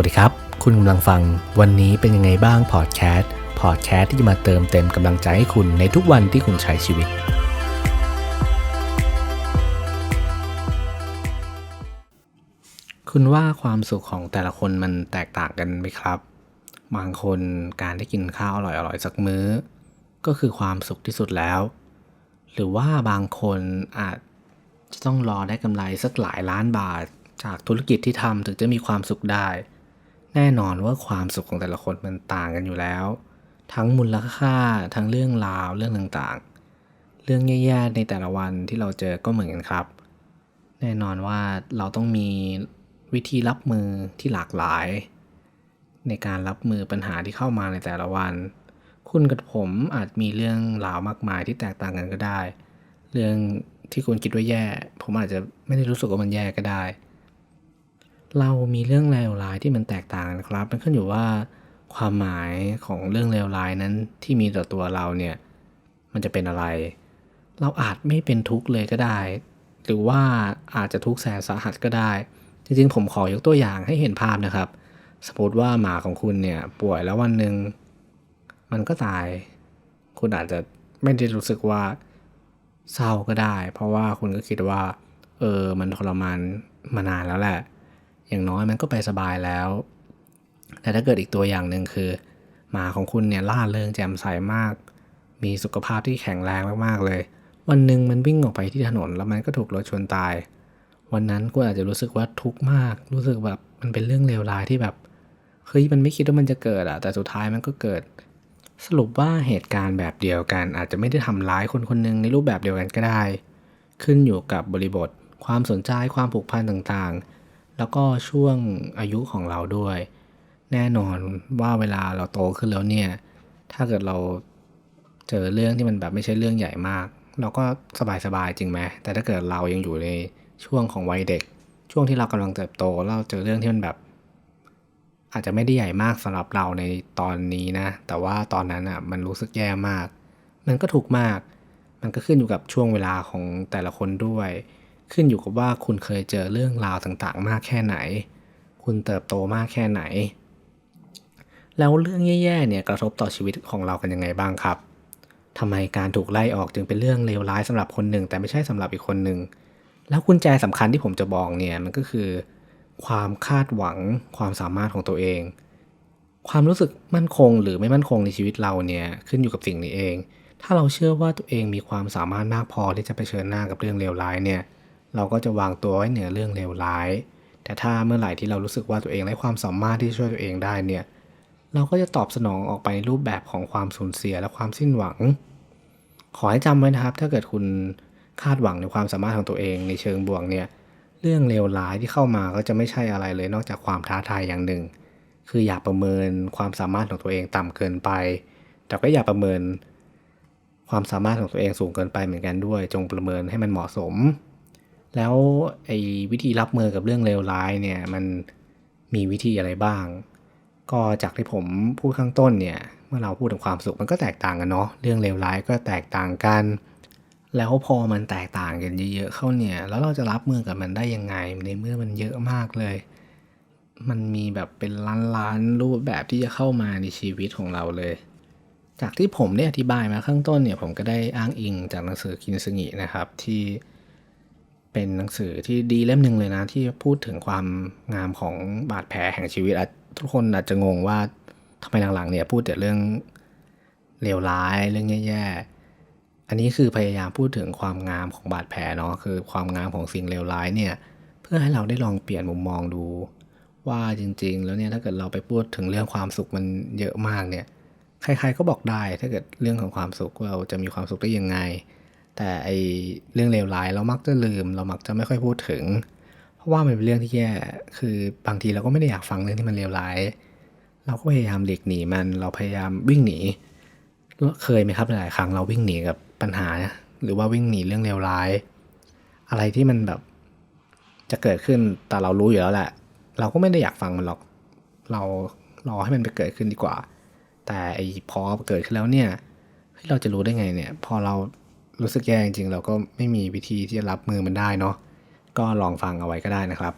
วัสดีครับ คุณกำลังฟังวันนี้เป็นยังไงบ้างพอดแคสต์พอดแคสต์ที่จะมาเติมเต็มกำลังใจให้คุณในทุกวันที่คุณใช้ชีวิต คุณว่าความสุขของแต่ละคนมันแตกต่างกันไหมครับ บางคนการได้กินข้าวอร่อยๆสักมื้อ ก็คือความสุขที่สุดแล้ว หรือว่าบางคนอาจจะต้องรอได้กำไรสักหลายล้านบาทจากธุรกิจที่ทำถึงจะมีความสุขได้ แน่นอนว่าความสุขของแต่ละคนมันต่างกันอยู่แล้ว ทั้งมูลค่าทั้งเรื่องราวเรื่องต่างๆ เรื่องแย่ๆในแต่ละวันที่เราเจอก็เหมือนกันครับ แน่นอนว่าเราต้องมีวิธีรับมือที่หลากหลาย ในการรับมือปัญหาที่เข้ามาในแต่ละวัน คุณกับผมอาจมีเรื่องราวมากมายที่แตกต่างกันก็ได้ เรื่องที่คุณคิดว่าแย่ ผมอาจจะไม่ได้รู้สึกว่ามันแย่ก็ได้ เรามีเรื่องเลวร้ายที่มันแตกต่างกันครับ มันขึ้นอยู่ว่าความหมายของเรื่องเลวร้ายนั้นที่มีต่อตัวเราเนี่ยมันจะเป็นอะไร เราอาจไม่เป็นทุกข์เลยก็ได้ หรือว่าอาจจะทุกข์แสนสาหัสก็ได้ จริงๆ ผมขอยกตัวอย่างให้เห็นภาพนะครับ สมมติว่าหมาของคุณเนี่ยป่วยแล้ววันหนึ่งมันก็ตาย คุณอาจจะไม่ได้รู้สึกว่าเศร้าก็ได้ เพราะว่าคุณก็คิดว่า เออ มันทรมานมานานแล้วแหละ อย่างน้อยมันก็ไปสบายแล้ว แต่ถ้าเกิดอีกตัวอย่างหนึ่งคือ หมาของคุณเนี่ยล่าเริงแจ่มใสมาก มีสุขภาพที่แข็งแรงมากๆเลย วันหนึ่งมันวิ่งออกไปที่ถนนแล้วมันก็ถูกรถชนตาย วันนั้นคุณอาจจะรู้สึกว่าทุกข์มาก รู้สึกแบบมันเป็นเรื่องเลวร้ายที่แบบเฮ้ยมันไม่คิดว่ามันจะเกิดอะแต่สุดท้ายมันก็เกิด สรุปว่าเหตุการณ์แบบเดียวกัน อาจจะไม่ได้ทำร้ายคนคนหนึ่งในรูปแบบเดียวกันก็ได้ ขึ้นอยู่กับบริบท ความสนใจความผูกพันต่างๆ แล้วก็ช่วงอายุของเราด้วย แน่นอนว่าเวลาเราโตขึ้นแล้วเนี่ย ถ้าเกิดเราเจอเรื่องที่มันแบบไม่ใช่เรื่องใหญ่มาก เราก็สบายๆจริงไหมแต่ถ้าเกิดเรายังอยู่ในช่วงของวัยเด็ก ช่วงที่เรากำลังเติบโตเราเจอเรื่องที่มันแบบ อาจจะไม่ได้ใหญ่มากสำหรับเราในตอนนี้นะ แต่ว่าตอนนั้นอะมันรู้สึกแย่มาก มันก็ถูกมาก มันก็ขึ้นอยู่กับช่วงเวลาของแต่ละคนด้วย ขึ้นอยู่กับว่าคุณเคยเจอเรื่องราวต่างๆ มากแค่ไหน คุณเติบโตมากแค่ไหน แล้วเรื่องแย่ๆเนี่ยกระทบต่อชีวิตของเรากันยังไงบ้างครับทำไมการถูกไล่ออกจึงเป็นเรื่องเลวร้ายสำหรับคนหนึ่ง แต่ไม่ใช่สำหรับอีกคนหนึ่ง แล้วกุญแจสำคัญที่ผมจะบอกเนี่ยมันก็คือ ความคาดหวังความสามารถของตัวเอง ความรู้สึกมั่นคงหรือไม่มั่นคงในชีวิตเราเนี่ยขึ้นอยู่กับสิ่งนี้เอง ถ้าเราเชื่อว่าตัวเองมีความสามารถมากพอที่จะไปเชิญหน้ากับเรื่องเลวร้ายเนี่ย เราก็จะวางตัวไว้เหนือเรื่องเลวร้าย แต่ถ้าเมื่อไหร่ที่เรารู้สึกว่าตัวเองไร้ความสามารถที่ช่วยตัวเองได้เนี่ย เราก็จะตอบสนองออกไปในรูปแบบของความสูญเสียและความสิ้นหวัง ขอให้จำไว้นะครับ ถ้าเกิดคุณคาดหวังในความสามารถของตัวเองในเชิงบวกเนี่ย เรื่องเลวร้ายที่เข้ามาก็จะไม่ใช่อะไรเลยนอกจากความท้าทายอย่างหนึ่ง คืออย่าประเมินความสามารถของตัวเองต่ำเกินไป แต่ก็อย่าประเมินความสามารถของตัวเองสูงเกินไปเหมือนกันด้วย จงประเมินให้มันเหมาะสม แล้วไอ้วิธีรับมือกับเรื่องเลวร้ายเนี่ยมันมีวิธีอะไรบ้าง ก็จากที่ผมพูดข้างต้นเนี่ยเมื่อเราพูดถึงความสุขมันก็แตกต่างกันเนาะเรื่องเลวร้ายก็แตกต่างกัน แล้วพอมันแตกต่างกันเยอะๆเข้าเนี่ย แล้วเราจะรับมือกับมันได้ยังไงในเมื่อมันเยอะมากเลย มันมีแบบเป็นล้านๆรูปแบบที่จะเข้ามาในชีวิตของเราเลย จากที่ผมได้อธิบายมาข้างต้นเนี่ยผมก็ได้อ้างอิงจากหนังสือคินสงินะครับที่ เป็นหนังสือที่ดีเล่มหนึ่งเลยนะ ที่พูดถึงความงามของบาดแผลแห่งชีวิตทุกคนอาจจะงงว่าทำไมหลังๆเนี่ยพูดแต่เรื่องเลวร้ายเรื่องแย่ๆ อันนี้คือพยายามพูดถึงความงามของบาดแผลเนาะคือความงามของสิ่งเลวร้ายเนี่ยเพื่อให้เราได้ลองเปลี่ยนมุมมองดู ว่าจริง ๆ แล้วเนี่ยถ้าเกิดเราไปพูดถึงเรื่องความสุขมันเยอะมากเนี่ยใครๆก็บอกได้ถ้าเกิดเรื่องของความสุขเราจะมีความสุขได้ยังไง แต่ไอเรื่องเลวร้ายเรามักจะลืม เรามักจะไม่ค่อยพูดถึง เพราะว่ามันเป็นเรื่องที่แย่คือบางทีเราก็ไม่ได้อยากฟังเรื่องที่มันเลวร้าย เราก็พยายามหลีกหนีมันเราพยายามวิ่งหนีเคยไหมครับหลายครั้งเราวิ่งหนีกับปัญหา หรือว่าวิ่งหนีเรื่องเลวร้าย อะไรที่มันแบบจะเกิดขึ้นแต่เรารู้อยู่แล้วแหละ เราก็ไม่ได้อยากฟังมันหรอก เรารอให้มันไปเกิดขึ้นดีกว่า แต่ไอ้พอเกิดขึ้นแล้วเนี่ยเฮ้ยเราจะรู้ได้ไงเนี่ย พอเรา รู้สึกแย่จริงๆ เราก็ไม่มีวิธีที่จะรับมือมันได้เนาะก็ลองฟังเอาไว้ก็ได้นะครับ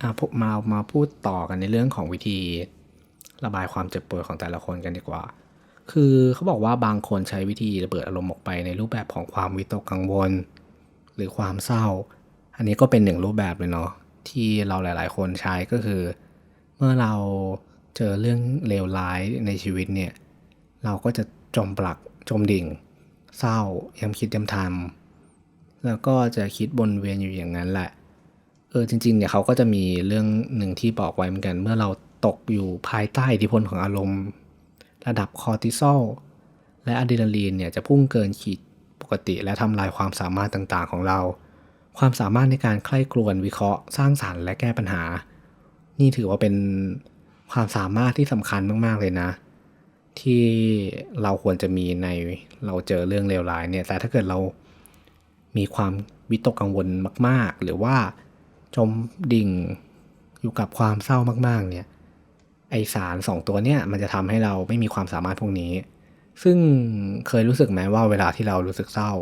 อะพวกมามาพูดต่อกันในเรื่องของวิธีระบายความเจ็บปวดของแต่ละคนกันดีกว่า คือเขาบอกว่าบางคนใช้วิธีระเบิดอารมณ์ออกไปในรูปแบบของความวิตกกังวล หรือความเศร้า อันนี้ก็เป็นหนึ่งรูปแบบเลยเนาะที่เราหลาย ๆ คนใช้ก็คือ เมื่อเราเจอเรื่องเลวร้ายในชีวิตเนี่ย เราก็จะจมปลักจมดิ่ง เศร้าย้ำคิดย้ำทำแล้วก็จะคิดวนเวียนอยู่อย่างนั้นแหละเออจริงๆเนี่ยเขาก็จะมีเรื่องหนึ่งที่บอกไว้เหมือนกัน เมื่อเราตกอยู่ภายใต้อิทธิพลของอารมณ์ ระดับคอร์ติซอลและอะดรีนาลีนเนี่ยจะพุ่งเกินขีดปกติและทำลายความสามารถต่างๆของเรา ความสามารถในการใคร่ครวญวิเคราะห์สร้างสารรค์และแก้ปัญหา นี่ถือว่าเป็นความสามารถที่สำคัญมากๆเลยนะ ที่เราควรจะมีในเราเจอเรื่องเลวร้ายเนี่ยแต่ถ้าเกิดเรามีความวิตกกังวลมาก ๆ หรือว่าจมดิ่งอยู่กับความเศร้ามาก ๆ เนี่ยไอสารสองตัวเนี่ยมันจะทำให้เราไม่มีความสามารถพวกนี้ ซึ่งเคยรู้สึกไหมว่าเวลาที่เรารู้สึกเศร้า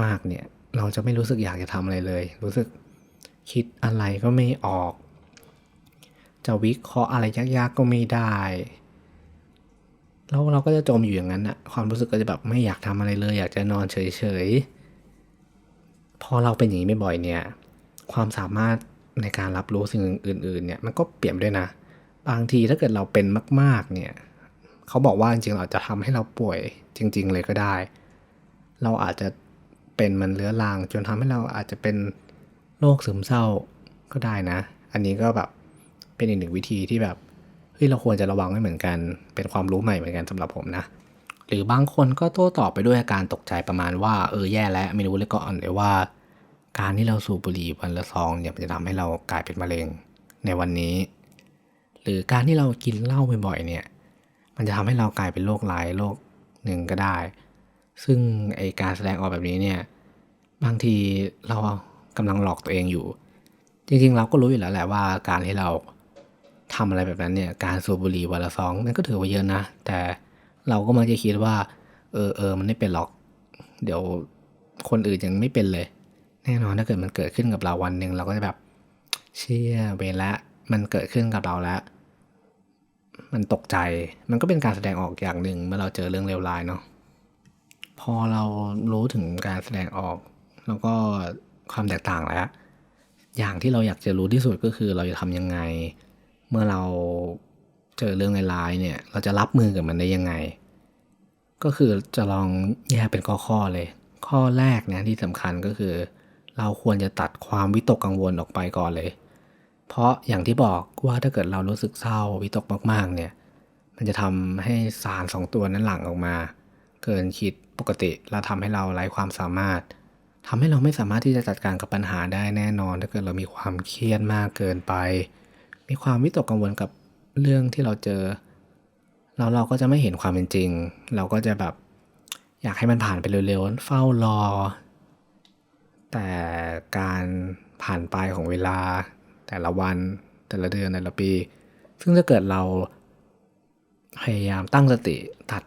มาก ๆ เนี่ยเราจะไม่รู้สึกอยากจะทำอะไรเลย รู้สึกคิดอะไรก็ไม่ออก จะวิเคราะห์อะไรยากๆก็ไม่ได้ แล้วเราก็จะจมอยู่อย่างนั้นอะความรู้สึกก็จะแบบไม่อยากทำอะไรเลย อยากจะนอนเฉยๆ พอเราเป็นอย่างนี้บ่อยๆเนี่ย ความสามารถในการรับรู้สิ่งอื่น ๆ เนี่ยมันก็เปลี่ยนด้วยนะ บางทีถ้าเกิดเราเป็นมาก ๆ เนี่ยเขาบอกว่าจริงๆเราจะทำให้เราป่วยจริง ๆ เลยก็ได้ เราอาจจะเป็นมันเรื้อรังจนทำให้เราอาจจะเป็นโรคซึมเศร้าก็ได้นะ อันนี้ก็แบบเป็นอีกหนึ่งวิธีที่แบบ ฮ้ยเราควรจะระวังไว้เหมือนกัน เป็นความรู้ใหม่เหมือนกันสำหรับผมนะ หรือบางคนก็โต้ตอบไปด้วยอาการตกใจประมาณว่าเออแย่แล้วไม่รู้เลยก่อนเลยว่า การที่เราสูบบุหรี่วันละซองเนี่ยมันจะทำให้เรากลายเป็นมะเร็งในวันนี้ หรือการที่เรากินเหล้าบ่อยๆเนี่ย มันจะทำให้เรากลายเป็นโรคร้ายโรคหนึ่งก็ได้ ซึ่งไอการแสดงออกแบบนี้เนี่ยบางทีเรากำลังหลอกตัวเองอยู่ จริงๆ เราก็รู้อยู่แล้วแหละว่าการที่เรา ทำอะไรแบบนั้นเนี่ยการสูบบุหรี่วันละซองนั่นก็ถือว่าเยอะนะ แต่เราก็มักจะคิดว่า เออเออมันไม่เป็นหรอก เดี๋ยวคนอื่นยังไม่เป็นเลย แน่นอนถ้าเกิดมันเกิดขึ้นกับเราวันหนึ่งเราก็จะแบบ เชี่ยเวละมันเกิดขึ้นกับเราแล้ว มันตกใจมันก็เป็นการแสดงออกอย่างหนึ่งเมื่อเราเจอเรื่องเลวร้ายเนาะพอเรารู้ถึงการแสดงออก แล้วก็ความแตกต่างแล้ว อย่างที่เราอยากจะรู้ที่สุดก็คือเราจะทำยังไง เมื่อเราเจอเรื่องร้ายๆเนี่ย เราจะรับมือกับมันได้ยังไง ก็คือจะลองแยกเป็นข้อๆเลย ข้อแรกนะที่สำคัญก็คือ เราควรจะตัดความวิตกกังวลออกไปก่อนเลย เพราะอย่างที่บอกว่าถ้าเกิดเรารู้สึกเศร้าวิตกมากๆ เนี่ย มันจะทำให้สารสองตัวนั้นหลั่งออกมา เกินคิดปกติแล้วทำให้เราไร้ความสามารถทำให้เราไม่สามารถที่จะจัดการกับปัญหาได้แน่นอน ถ้าเกิดเรามีความเครียดมากเกินไป มีความวิตกกังวลกับเรื่องที่เราเจอแล้วเราก็จะไม่เห็นความเป็นจริง เราก็จะแบบอยากให้มันผ่านไปเร็วๆ เฝ้ารอ แต่การผ่านไปของเวลา แต่ละวัน แต่ละเดือนแต่ละปี ซึ่งถ้าเกิดเราพยายามตั้งสติตัด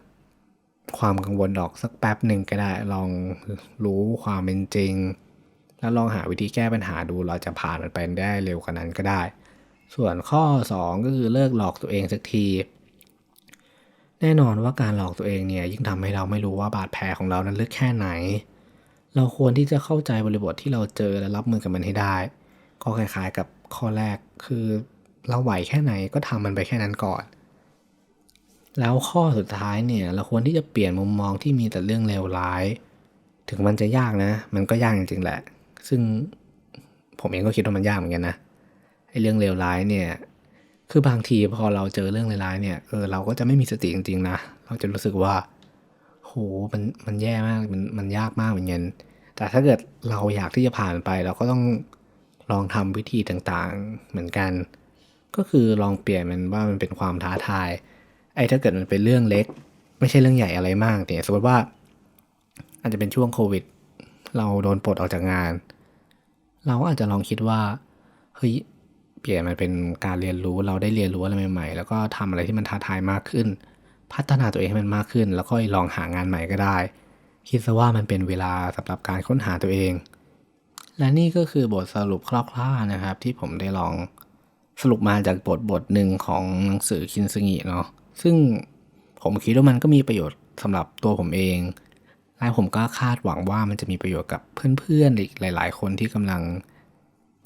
ความกังวลออกสักแป๊บหนึ่งก็ได้ ลองรู้ความเป็นจริง แล้วลองหาวิธีแก้ปัญหาดูเราจะผ่านมันไปได้เร็วกว่านั้นก็ได้ ส่วนข้อ 2 ก็คือเลิกหลอกตัวเองสักที แน่นอนว่าการหลอกตัวเองเนี่ยยิ่งทำให้เราไม่รู้ว่าบาดแผลของเรานั้นลึกแค่ไหน เราควรที่จะเข้าใจบริบทที่เราเจอและรับมือกับมันให้ได้ ก็คล้ายๆกับข้อแรกคือเราไหวแค่ไหนก็ทำมันไปแค่นั้นก่อน แล้วข้อสุดท้ายเนี่ยเราควรที่จะเปลี่ยนมุมมองที่มีแต่เรื่องเลวร้าย ถึงมันจะยากนะ มันก็ยากจริงๆแหละ ซึ่งผมเองก็คิดว่ามันยากเหมือนกันนะ เรื่องเลวร้ายเนี่ยคือบางทีพอเราเจอเรื่องร้ายๆเนี่ยเออเราก็จะไม่มีสติจริงๆนะเราจะรู้สึกว่าโหมันมันแย่มากมันมันยากมากเหมือนกันแต่ถ้าเกิดเราอยากที่จะผ่านไป เราก็ต้องลองทำวิธีต่างๆเหมือนกัน ก็คือลองเปลี่ยนมันว่ามันเป็นความท้าทายไอ้ถ้าเกิดมันเป็นเรื่องเล็ก ไม่ใช่เรื่องใหญ่อะไรมากเนี่ยสมมติว่าอาจจะเป็นช่วงโควิด เราโดนปลดออกจากงาน เราอาจจะลองคิดว่าเฮ้ย ปลี่ยนมันเป็นการเรียนรู้เราได้เรียนรู้อะไรใหม่ๆ แล้วก็ทำอะไรที่มันท้าทายมากขึ้น พัฒนาตัวเองให้มันมากขึ้น แล้วก็ลองหางานใหม่ก็ได้ คิดซะว่ามันเป็นเวลาสำหรับการค้นหาตัวเอง และนี่ก็คือบทสรุปคร่าวๆนะครับ ที่ผมได้ลองสรุปมาจากบทบทหนึ่งของหนังสือคินซึงิเนาะซึ่งผมคิดว่ามันก็มีประโยชน์สำหรับตัวผมเองและผมก็คาดหวังว่ามันจะมีประโยชน์กับเพื่อนๆอีกหลาย ๆ คนที่กำลัง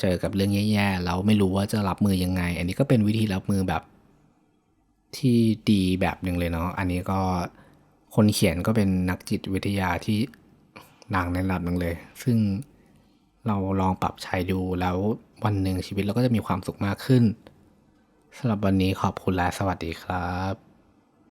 เจอกับเรื่องแย่ๆแล้วไม่รู้ว่าจะรับมือยังไง อันนี้ก็เป็นวิธีรับมือแบบที่ดีแบบหนึ่งเลยเนาะอันนี้ก็คนเขียนก็เป็นนักจิตวิทยาที่ดังในระดับหนึ่งเลย ซึ่งเราลองปรับใช้ดูแล้ววันหนึ่งชีวิตเราก็จะมีความสุขมากขึ้นสำหรับวันนี้ขอบคุณและสวัสดีครับ